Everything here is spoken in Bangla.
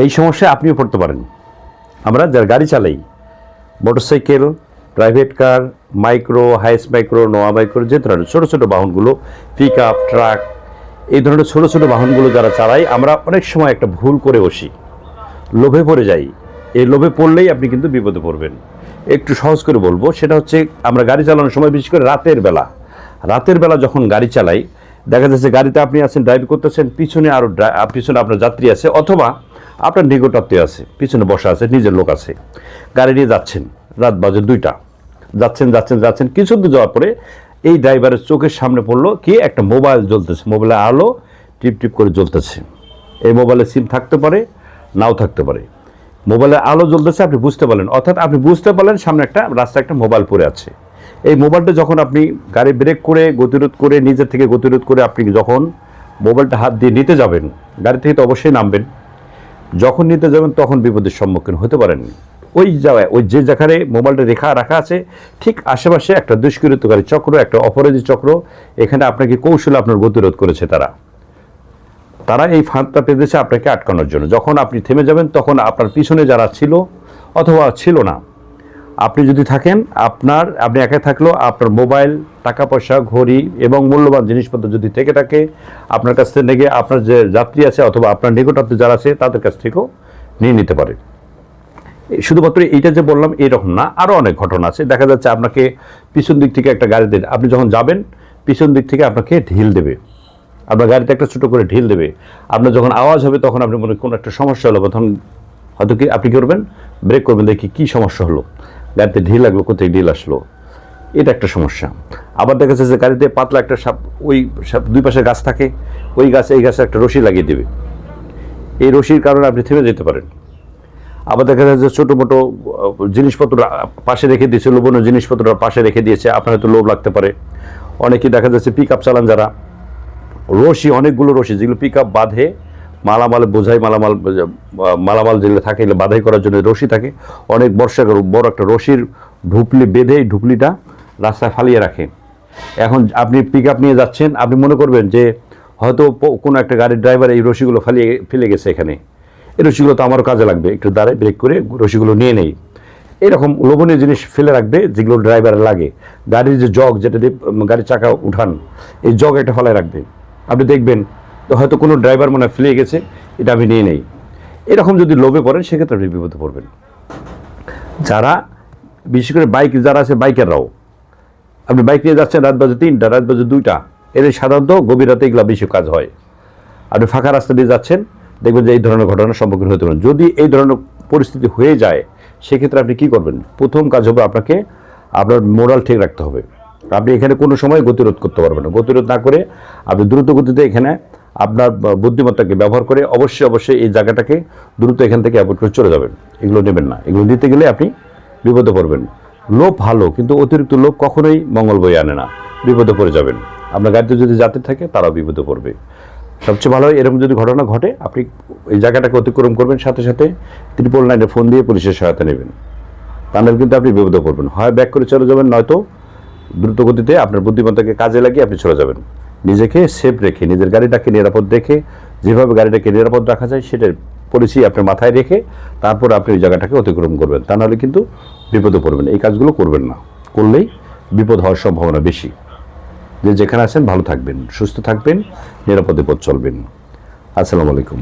এই সমস্যায় আপনিও পড়তে পারেন। আমরা যারা গাড়ি চালাই, motorcycle, private car, micro HiAce micro, Noah micro, যে ধরনের ছোটো ছোটো বাহনগুলো পিক আপ ট্রাক, এই ধরনের ছোটো ছোটো বাহনগুলো যারা চালাই, আমরা অনেক সময় একটা ভুল করে বসি। লোভে পড়ে যাই। এই লোভে পড়লেই আপনি কিন্তু বিপদে পড়বেন। একটু সহজ করে বলব, সেটা হচ্ছে আমরা গাড়ি চালানোর সময়, বিশেষ করে রাতের বেলা। রাতের বেলা যখন গাড়ি চালাই, দেখা যাচ্ছে গাড়িতে আপনি আছেন ড্রাইভ করতেছেন, পিছনে আরও পিছনে আপনার যাত্রী আছে, অথবা আপনার নিকটাত্মীয় আছে, পিছনে বসা আছে, নিজের লোক আছে। গাড়ি নিয়ে যাচ্ছেন, রাত বাজে দুইটা। যাচ্ছেন যাচ্ছেন যাচ্ছেন, কিছু দূর যাওয়ার পরে এই ড্রাইভারের চোখের সামনে পড়ল কি একটা মোবাইল জ্বলতেছে মোবাইলে আলো টিপ টিপ করে জ্বলতেছে। এই মোবাইলে সিম থাকতে পারে, নাও থাকতে পারে। মোবাইলের আলো জ্বলতেছে, আপনি বুঝতে পারলেন। অর্থাৎ আপনি বুঝতে পারলেন, সামনে একটা রাস্তায় একটা মোবাইল পড়ে আছে। এই মোবাইলটা যখন আপনি গাড়ি ব্রেক করে, গতিরোধ করে, নিজের থেকে গতিরোধ করে আপনি যখন মোবাইলটা হাত দিয়ে নিতে যাবেন, গাড়ি থেকে তো অবশ্যই নামবেন যখন নিতে যাবেন, তখন বিপদের সম্মুখীন হতে পারেন। ওই জায়গায়, ওই যে যেখানে মোবাইলটা রেখা, রাখা আছে, ঠিক আশেপাশে একটা দুষ্কৃতকারী চক্র, একটা অপরাধী চক্র, এখানে আপনাকে কৌশলে আপনার গতিরোধ করেছে তারা। তারা এই ফাঁদটা পেতেছে আপনাকে আটকানোর জন্য। যখন আপনি থেমে যাবেন, তখন আপনার পিছনে যারা ছিল, অথবা ছিল না আপনি যদি থাকেন, আপনার, আপনি একা থাকলেও আপনার মোবাইল টাকা পয়সা ঘড়ি এবং মূল্যবান জিনিসপত্র যদি থেকে থাকে, আপনার কাছ থেকে নেগে আপনার যে যাত্রী আছে অথবা আপনার নিকটাত্মীয় যারা আছে, তাদের কাছ থেকেও নিয়ে নিতে পারে শুধুমাত্র এইটা যে বললাম, এরকম না আরও অনেক ঘটনা আছে। দেখা যাচ্ছে আপনাকে পিছন দিক থেকে একটা গাড়ি দেন, আপনি যখন যাবেন, পিছন দিক থেকে আপনাকে ঢিল দেবে। আপনার গাড়িতে একটা ছোটো করে ঢিল দেবে। আপনার যখন আওয়াজ হবে, তখন আপনি মনে কোনো একটা সমস্যা হলো, তখন হয়তো কি আপনি করবেন? ব্রেক করবেন, দেখি কী সমস্যা হলো। গাড়িতে ঢিল লাগল, কোথায় ঢিল আসলো? এটা একটা সমস্যা। আবার দেখা যাচ্ছে যে গাড়িতে পাতলা একটা সাপ, ওই সাপ, দুই পাশে গাছ থাকে, ওই গাছে, এই গাছে একটা রশি লাগিয়ে দেবে। এই রশির কারণে আপনি থেমে যেতে পারেন। আবার দেখা যাচ্ছে যে ছোটো মোটো জিনিসপত্র পাশে রেখে দিয়েছে লোভনীয় জিনিসপত্র পাশে রেখে দিয়েছে, আপনার হয়তো লোভ লাগতে পারে। অনেকেই দেখা যাচ্ছে পিক আপ চালান যারা। রশি, অনেকগুলো রশি, যেগুলো পিক আপ বাঁধে মালামাল, বোঝাই মালামাল মালামাল যেগুলো থাকে, এগুলো বাধাই করার জন্য রশি থাকে। অনেক বর্ষা বড় একটা রশির ঢুপলি বেঁধে ঢুপলিটা রাস্তায় ফালিয়ে রাখে। এখন আপনি পিক আপ নিয়ে যাচ্ছেন, আপনি মনে করবেন যে হয়তো কোনো একটা গাড়ির ড্রাইভার এই রশিগুলো ফালিয়ে ফেলে গেছে এখানে। এই রশিগুলো তো আমারও কাজে লাগবে, একটু দাঁড়ায় ব্রেক করে রশিগুলো নিয়ে নেই। এরকম লোভনীয় জিনিস ফেলে রাখবে যেগুলো ড্রাইভার লাগে। গাড়ির যে জগ, যেটা দিয়ে গাড়ির চাকা উঠান, এই জগ একটা ফেলায় রাখবে। আপনি দেখবেন তো হয়তো কোনো ড্রাইভার মনে হয় ফেলে গেছে, এটা আমি নিয়ে নেই। এরকম যদি লোভে পড়েন, সেক্ষেত্রে আপনি বিপদে পড়বেন। যারা, বিশেষ করে বাইক, যারা আছে বাইকাররাও, আপনি বাইক নিয়ে যাচ্ছেন রাত বাজে তিনটা, রাত বাজে দুইটা, এদের সাধারণত গভীর রাতে এগুলো বেশি কাজ হয়। আপনি ফাঁকা রাস্তা দিয়ে যাচ্ছেন, দেখবেন যে এই ধরনের ঘটনার সম্মুখীন হতে পারেন। যদি এই ধরনের পরিস্থিতি হয়ে যায়, সেক্ষেত্রে আপনি কি করবেন? প্রথম কাজ হবে আপনাকে, আপনার মোরাল ঠিক রাখতে হবে। আপনি এখানে কোনো সময় গতিরোধ করতে পারবেন না। গতিরোধ না করে আপনি দ্রুত গতিতে এখানে আপনার বুদ্ধিমত্তাকে ব্যবহার করে অবশ্যই অবশ্যই এই জায়গাটাকে দ্রুত এখান থেকে অ্যাভয়েড করে চলে যাবেন। এগুলো নেবেন না। এগুলো নিতে গেলে আপনি বিপদে পড়বেন। লোভ ভালো, কিন্তু অতিরিক্ত লোভ কখনোই মঙ্গল বই আনে না। বিপদে পড়ে যাবেন। আপনার গাড়িতে যদি যাতে থাকে, তারাও বিপদে পড়বে। সবচেয়ে ভালো হয় এরকম যদি ঘটনা ঘটে, আপনি এই জায়গাটাকে অতিক্রম করবেন, সাথে সাথে ত্রিপল নাইনে ফোন দিয়ে পুলিশের সহায়তা নেবেন। তাহলে কিন্তু আপনি বিপদে পড়বেন। হয় ব্যাক করে চলে যাবেন, নয়তো দ্রুত গতিতে আপনার বুদ্ধিমত্তাকে কাজে লাগিয়ে আপনি চলে যাবেন। নিজেকে সেফ রেখে, নিজের গাড়িটাকে নিরাপদ রেখে, যেভাবে গাড়িটাকে নিরাপদ রাখা যায় সেটার পলিসি আপনি মাথায় রেখে তারপর আপনি ওই জায়গাটাকে অতিক্রম করবেন। তা নাহলে কিন্তু বিপদে পড়বেন এই কাজগুলো করবেন না। করলেই বিপদ হওয়ার সম্ভাবনা বেশি। যে যেখানে আছেন ভালো থাকবেন, সুস্থ থাকবেন, নিরাপদে পথ চলবেন। আসসালামু আলাইকুম।